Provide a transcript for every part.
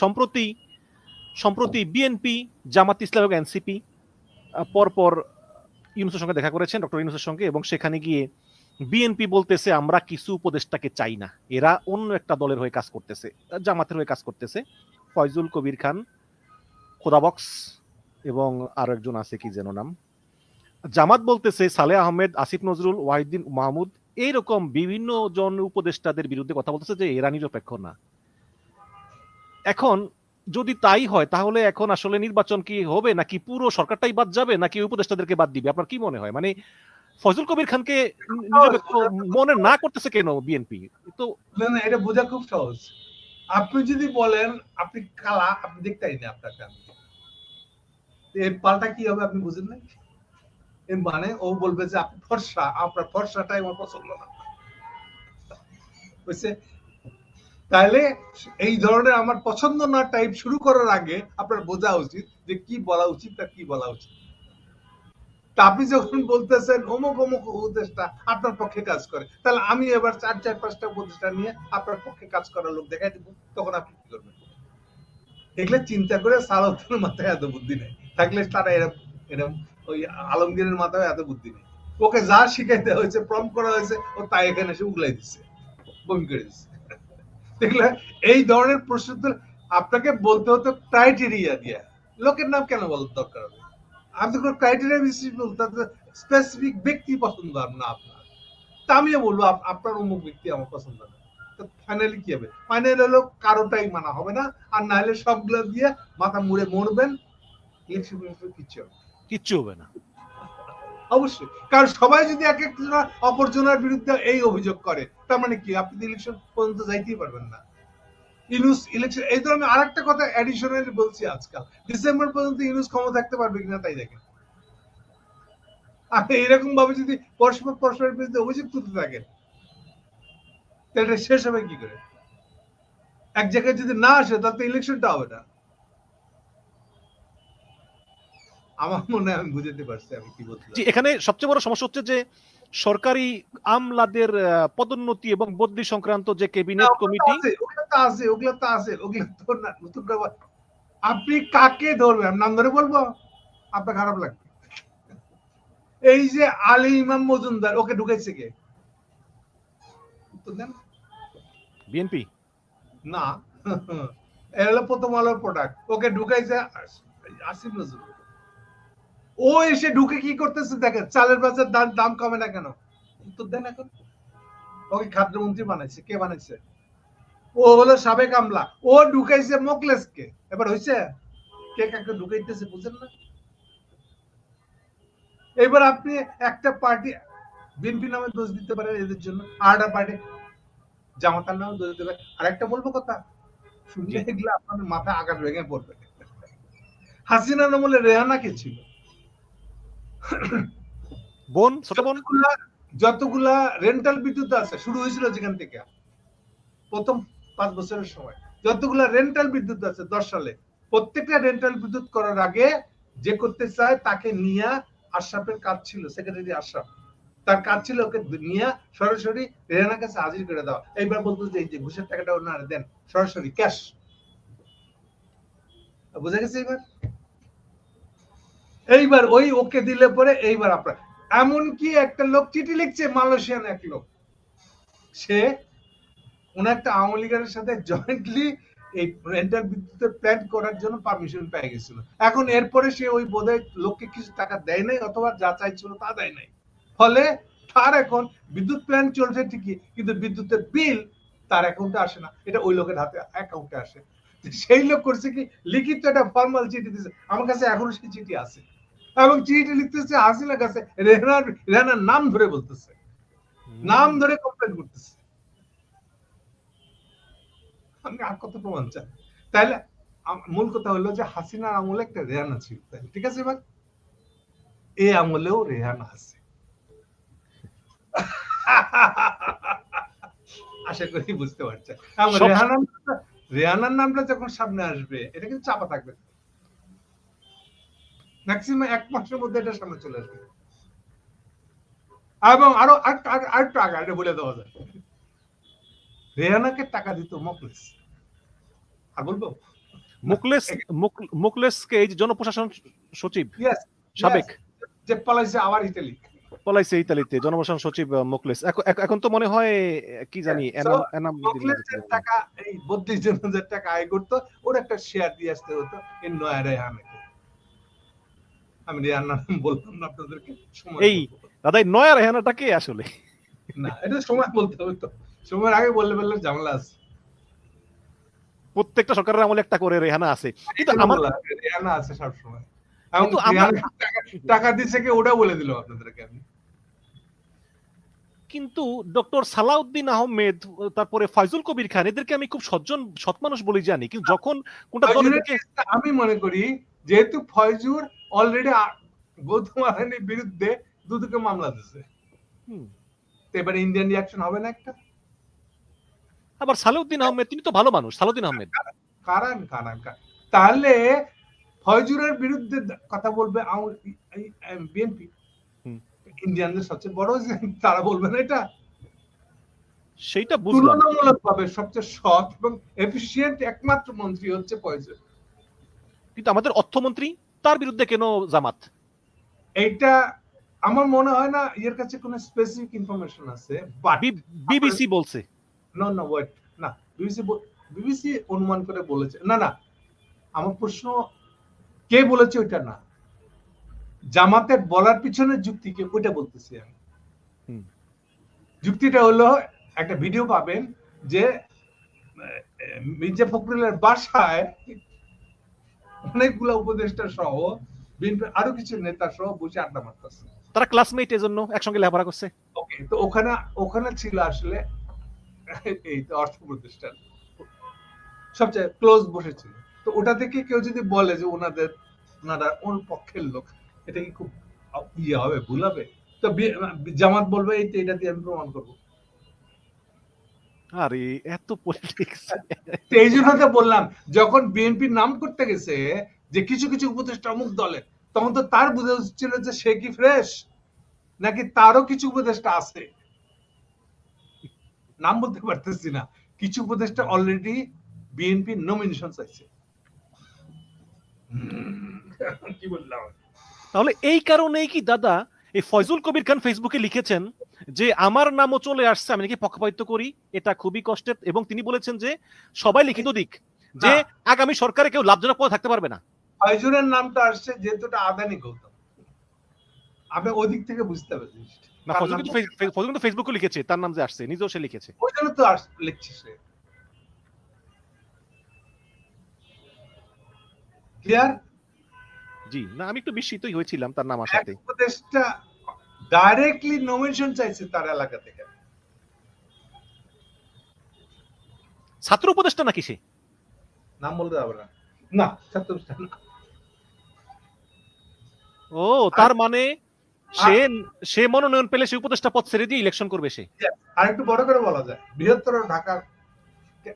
সম্প্রতি সম্প্রতি বিএনপি জামাত ইসলাম এবং এনসিপি পরপর ইউনুসের সঙ্গে দেখা করেছেন, ডক্টর ইউনুসের সঙ্গে, এবং সেখানে গিয়ে বিএনপি বলতেছে, আমরা কিছু উপদেষ্টাকে চাই না। এরা অন্য একটা দলের হয়ে কাজ করতেছে, জামাতের হয়ে কাজ করতেছে। ফয়জুল কবির খান, খোদাবক্স, এবং আরও একজন আছে কি যেন নাম। জামাত বলতেছে, সালে আহমেদ, আসিফ নজরুল, ওয়াহিদ্দিন মাহমুদ, এইরকম বিভিন্ন জন উপদেষ্টাদের বিরুদ্ধে কথা বলতেছে যে, এরা নিরপেক্ষ না। এখন যদি তাই হয় তাহলে এখন আসলে নির্বাচন কি হবে? নাকি পুরো সরকারটাই বাদ যাবে? নাকি উপদেষ্টাদেরকে বাদ দিবে? আপনার কি মনে হয়? মানে ফজল কবির খানকে মনে না করতেছে কেন বিএনপি তো না না এটা বোঝা খুব সহজ। আপনি যদি বলেন আপনি কালা আপনি দেখতেই না আপনার কান। এর পাল্টা কি হবে আপনি বুঝেন না এর মানে ও বলবে যে আপনি ফর্সা আপনার ফর্সাটাই আমার পছন্দ না। বুঝছে তাহলে এই ধরনের আমার পছন্দ না টাইপ শুরু করার আগে আপনার বোঝা উচিত যে কি বলা উচিত আর কি বলা উচিত। তা আপনি যখন বলতেছেন, অমুক অমুক আপনার পক্ষে কাজ করে। তাহলে আমি এবার চার চার, পাঁচটা নিয়ে আপনার পক্ষে কাজ করার লোক দেখাই দিব, তখন আপনি কি করবেন? এগুলো চিন্তা করে মাথায় এত বুদ্ধি নেই। থাকলে তারা এরকম এরকম ওই আলমগীরের মাথায় এত বুদ্ধি নেই। ওকে যা শিখাইতে হয়েছে প্রম করা হয়েছে, ও তাই এখানে এসে উগলাই দিচ্ছে, বমি করে দিচ্ছে। দেখলে এই ধরনের প্রশ্ন তো আপনাকে বলতে হতো ক্রাইটেরিয়া দিয়ে। লোকের নাম কেন বলার দরকার হবে? আপনি কোনো ক্রাইটেরিয়া বিশেষ বলতে স্পেসিফিক ব্যক্তি পছন্দ না আপনার। তা আমিও বলব আপনার অমুক ব্যক্তি আমার পছন্দ না। তো ফাইনালি কি হবে? ফাইনাল হলো কারোটাই মানা হবে না, আর না হলে সবগুলো দিয়ে মাথা মুড়ে মরবেন, ইলেকশন কিচ্ছু হবে। কিচ্ছু হবে না। অবশ্যই। কারণ সবাই যদি এক একটা অপরজনের বিরুদ্ধে এই অভিযোগ করে, তার মানে কি? আপনি ইলেকশন পর্যন্ত যাইতেই পারবেন না। ইনুস ইলেকশন এই ধরনের আরেকটা কথা অ্যাডিশনালি বলছি আজকাল। ডিসেম্বর পর্যন্ত ইনুস ক্ষমতা থাকতে পারবে কিনা তাই দেখেন। আপনি এরকম ভাবে যদি পরস্পর পরস্পরের বিরুদ্ধে অভিযোগ তুলতে থাকেন, তাহলে শেষ হবে কি করে? এক জায়গায় যদি না আসে, তাহলে তো ইলেকশনটা হবে না। আমার মনে হয় আমি বুঝতে পারছি আমি কি বলতে জি এখানে সবচেয়ে বড় সমস্যা হচ্ছে যে সরকারি আমলাদের পদোন্নতি এবং বদলি সংক্রান্ত যে ক্যাবিনেট কমিটি ওগুলো তো আছে ওগুলো তো আছে ওগুলো তো নতুন আপনি কাকে ধরবেন? আমি নাম ধরে বলব? আপনার খারাপ লাগবে। এই যে আলী ইমাম মজুমদার ওকে ঢুকাইছে কে? দেন। বিএনপি? না। এর হলো প্রথম আলোর প্রোডাক্ট ওকে ঢুকাইছে আসিফ নজরুল। ও এসে ঢুকে কি করতেছে দেখেন, চালের বাজার দাম দাম কমে না কেন? উত্তর দেন এখন। ওকে খাদ্যমন্ত্রী বানাইছে, কে বানাইছে? ও হলো সাবেক আমলা। ও ঢুকাইছে মোকলেসকে। এবার হইছে? কে কাকে ঢুকাইতেছে বুঝেন না। এবার আপনি একটা পার্টি, বিএনপি নামে দোষ দিতে পারেন এদের জন্য আর পার্টি, জামাতার নামে দোষ দিতে পারেন। আর একটা বলব কথা, শুনলে এগুলো আপনাদের মাথায় আঘাত ভেঙে পড়বে। হাসিনা আমলে রেহানা কে ছিল? বোন, ছোট বোন? যতগুলা রেন্টাল বিদ্যুৎ আছে, শুরু হয়েছিল যেখান থেকে, প্রথম পাঁচ বছরের সময়, যতগুলা রেন্টাল বিদ্যুৎ আছে দশ সালে, প্রত্যেকটা রেন্টাল বিদ্যুৎ করার আগে যে করতে চায় তাকে নিয়ে আশরাফের কাজ ছিল সেক্রেটারি আশরাফ। তার কাজ ছিল ওকে নিয়ে সরাসরি রেহানার কাছে হাজির করে দেওয়া। এইবার বলতো যে এই যে ঘুষের টাকাটা ওনারা দেন, সরাসরি ক্যাশ বুঝা গেছে এইবার? এইবার ওই ওকে দিলে পরে এইবার আপনার। এমনকি একটা লোক চিঠি লিখছে, মালয়েশিয়ান এক লোক। সে কোন একটা আওয়ামী লীগের সাথে জয়েন্টলি এই রেন্টাল বিদ্যুতের প্ল্যান করার জন্য পারমিশন পেয়ে গেছিল। এখন এরপরে সে ওই বোধহয় লোককে কিছু টাকা দেয় নাই অথবা যা চাইছিল তা দেয় নাই। ফলে তার এখন বিদ্যুৎ প্ল্যান চলছে ঠিকই, কিন্তু বিদ্যুতের বিল তার অ্যাকাউন্টে আসে না। এটা ওই লোকের হাতে অ্যাকাউন্টে আসে। সেই লোক করছে কি, লিখিত একটা ফর্মাল চিঠি দিয়েছে আমার কাছে এখনও সেই চিঠি আছে। এবং চিঠি লিখতেছে হাসিনার কাছে। রেহানার রেহানার নাম ধরে বলতেছে। নাম ধরে কমপ্লেন করতেছে। আমি আর কত প্রমাণ চাই? তাহলে মূল কথা হলো যে হাসিনার আমলে একটা রেহানা ছিল তাহলে ঠিক আছে এবার এই আমলেও রেহানা আছে। আশা করি বুঝতে রেহানার রেহানার নামটা যখন সামনে আসবে এটা কিন্তু চাপা থাকবে ম্যাক্সিমাম এক মাসের মধ্যে এটা সামনে চলে আসবে। এবং আরও আরেকটু আগে- আগে এটা বলে দেওয়া যায়। রেহানাকে টাকা দিত মকলেস আর বলব? মুকলেস মুকলেসকে এই যে জনপ্রশাসন সচিব সাবেক। যে পালাইছে আবার ইতালি। পলাইছে ইতালিতে জনপ্রশাসন সচিব মুকলেস এখন- তো মনে হয় কি জানি এনাম টাকা এই বত্রিশ জন টাকা আয় করতো ওর একটা শেয়ার দিয়ে আসতে হতো এই নয়া রেহানাকে। আমি নাম বললাম না আপনাদেরকে এই- দাদা এই নয়া রেহানাটা কে আসলে? না এটা সময় বলতে হবে তো। সময়ের আগে বললে বললে ঝামেলা আছে। প্রত্যেকটা সরকারের আমলে একটা করে রেহানা আছে। কিন্তু আমার রেহানা আছে সবসময়। এবং কিন্তু আমার- টাকা- দিচ্ছে কি ওটা বলে দিল আপনাদেরকে আমি। কিন্তু ডক্টর সালাউদ্দিন আহমেদ তারপরে ফাইজুল কবির খান এদেরকে আমি খুব সজ্জন সৎ মানুষ বলে জানি। কিন্তু যখন কোনটা আমি মনে করি যেহেতু ফয়জুর অলরেডি গৌতম আদানির বিরুদ্ধে দুদকে মামলা তো এবার ইন্ডিয়ান রিয়াকশন হবে না একটা। আবার সালাউদ্দিন আহমেদ তিনি তো ভালো মানুষ সালাউদ্দিন আহমেদ। কারান কারান। তাহলে ফয়জুরের বিরুদ্ধে কথা বলবে বিএনপি। ইন্ডিয়ানদের সবচেয়ে বড় যে তারা বলবে না এটা। সেইটা বুঝলাম। তুলনামূলক সবচেয়ে সৎ এবং এফিসিয়েন্ট একমাত্র মন্ত্রী হচ্ছে ফয়জুর। কিন্তু আমাদের অর্থমন্ত্রী তার বিরুদ্ধে কেন জামাত? এইটা আমার মনে হয় না এর কাছে কোনো স্পেসিফিক ইনফরমেশন আছে বিবিসি বলছে। না না ওয়েট না বিবিসি বিবিসি অনুমান করে বলেছে না না আমার প্রশ্ন কে বলেছে ওইটা না? জামাতের বলার পিছনে যুক্তি কে ওইটা বলতেছি আমি। হুম। যুক্তিটা হলো একটা ভিডিও পাবেন যে মির্জা ফখরুলের বাসায় অনেকগুলো উপদেষ্টা সহ বিএনপির আরও কিছু নেতা সহ বসে আড্ডা মারতেছে। তারা ক্লাসমেট এজন্য একসঙ্গে লেখাপড়া করছে? ওকে তো ওখানে ওখানে ছিল আসলে এই অর্থ প্রতিষ্ঠান। সবচেয়ে ক্লোজ বসেছিল। তো ওটা থেকে কেউ যদি বলে যে ওনাদের ওনারা ওর পক্ষের লোক এটা কি খুব ইয়ে হবে ভুল হবে? তো জামাত বলবে এই তো এটা দিয়ে আমি প্রমাণ করব। আরে এত পলিটিক্স এই জন্য তো বললাম যখন বিএনপি নাম করতে গেছে যে কিছু কিছু উপদেষ্টা অমুক দলের তখন তো তার বোঝা ছিল যে সে কি ফ্রেশ নাকি তারও কিছু উপদেষ্টা আছে? নাম বলতে পারতেছি না। কিছু উপদেষ্টা অলরেডি বিএনপি নমিনেশন চাইছে কি বললাম? তাহলে এই কারণেই কি দাদা এই ফয়জুল কবির খান ফেসবুকে লিখেছেন যে আমার নামও চলে আসছে আমি নাকি পক্ষপাতিত্ব করি এটা খুবই কষ্টের এবং তিনি বলেছেন যে সবাই লিখিত দিক যে আগামী সরকারে কেউ লাভজনক পদে থাকতে পারবে না। ফয়জুরের নামটা আসছে যেহেতু এটা আদানি গৌতম। আমি ওদিক থেকে বুঝতে পারি জিনিসটা। না ফজল কিন্তু ফে- ফে- ফজল কিন্তু ফেসবুকে লিখেছে তার নাম যে আসছে নিজেও সে লিখেছে। ওই জন্য তো লিখছে সে। ক্লিয়ার জি না আমি একটু বিস্মিতই হয়েছিলাম তার নাম আসাতে। ডাইরেক্টলি নমিনেশন চাইছে তার এলাকা থেকে। ছাত্র উপদেষ্টা নাকি সে? নাম বলতে হবে না। না ছাত্র প্রতিষ্ঠান না। ও তার মানে সে সে মনোনয়ন পেলে সে উপদেষ্টা পদ ছেড়ে দিয়ে ইলেকশন করবে সে? আর একটু বড় করে বলা যায় বৃহত্তর ঢাকার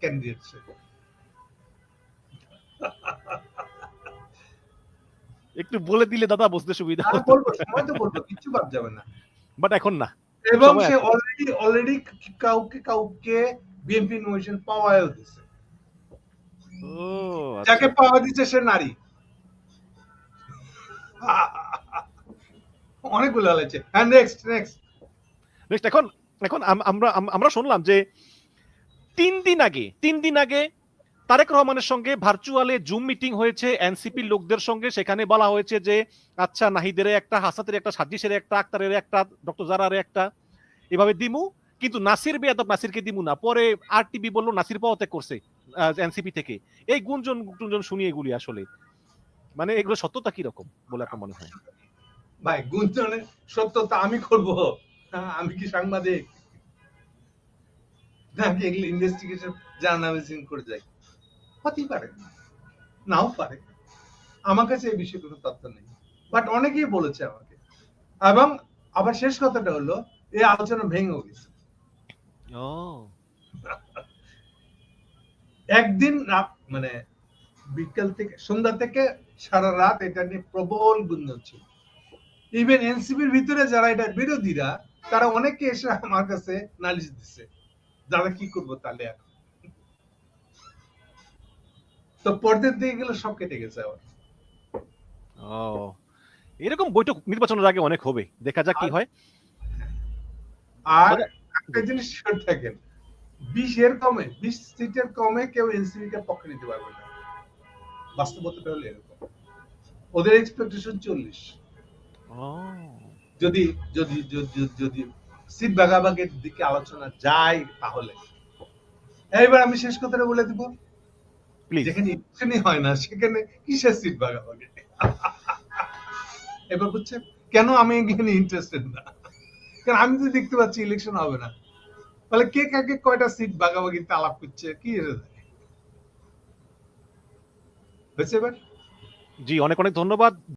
ক্যান্ডিডেট সে। একটু বলে দিলে দাদা বুঝতে সুবিধা বলব সময় তো বলব কিছু বাদ যাবে না। বাট এখন না। এবং সে অলরেডি অলরেডি কাউকে কাউকে বিএনপি নমিনেশন পাওয়াও দিছে। ও যাকে পাওয়া দিচ্ছে সে নারী। অনেকগুলো হয়েছে। হ্যাঁ নেক্সট নেক্সট নেক্সট এখন এখন আমরা আমরা শুনলাম যে তিন দিন আগে তিন দিন আগে তারেক রহমানের সঙ্গে ভার্চুয়ালে জুম মিটিং হয়েছে এনসিপি লোকদের সঙ্গে। সেখানে বলা হয়েছে যে আচ্ছা নাহিদের একটা, হাসাতের একটা, সাজিসের একটা, আক্তারের একটা, ডক্টর জারার একটা। এভাবে দিমু, কিন্তু নাসির বেয়াদব নাসিরকে দিমু না। পরে আর টিভি বলল, নাসির পদত্যাগ করছে এনসিপি থেকে। এই গুঞ্জন গুঞ্জন শুনি এগুলি আসলে। মানে এগুলো সত্যতা কি রকম, বলে আপনার মনে হয়? ভাই গুঞ্জনের সত্যতা আমি করব, আমি কি সাংবাদিক? নাকি এগুলো ইনভেস্টিগেশন জার্নালিজম করে যাই? হতেই পারে নাও পারে। আমার কাছে এই বিষয়ে কোনো তথ্য নেই। বাট অনেকেই বলেছে আমাকে। এবং আবার শেষ কথাটা হলো এই আলোচনা ভেঙে গেছে। একদিন রাত মানে বিকেল থেকে সন্ধ্যা থেকে সারা রাত এটা নিয়ে প্রবল গুঞ্জন ছিল ইভেন এনসিপির ভিতরে যারা এটা বিরোধীরা তারা অনেকে এসে আমার কাছে নালিশ দিচ্ছে যারা কি করব তাহলে এখন? তো পর্দার দিকে গেলে সব কেটে গেছে আবার। ও এরকম বৈঠক নির্বাচনের আগে অনেক হবে। দেখা যাক কি হয়। আর দাদা, একটা জিনিস শিওর থাকেন বিশ এর কমে বিশ সিটের কমে কেউ এনসিপি কে পক্ষে নিতে পারবে না। বাস্তবতাটা হলো এরকম। ওদের এক্সপেকটেশন চল্লিশ। যদি যদি যদি যদি সিট ভাগাভাগির দিকে আলোচনা যায় তাহলে। এইবার আমি শেষ কথাটা বলে দিব। প্লিজ যেখানে ইলেকশনই হয় না সেখানে কিসের সিট ভাগাভাগি এবার বুঝছেন কেন আমি এখানে ইন্টারেস্টেড না? কারণ আমি তো দেখতে পাচ্ছি ইলেকশন হবে না। তাহলে কে কাকে কয়টা সিট ভাগাভাগিতে আলাপ করছে কি এসে যায়? হয়েছে এবার। জি অনেক অনেক ধন্যবাদ।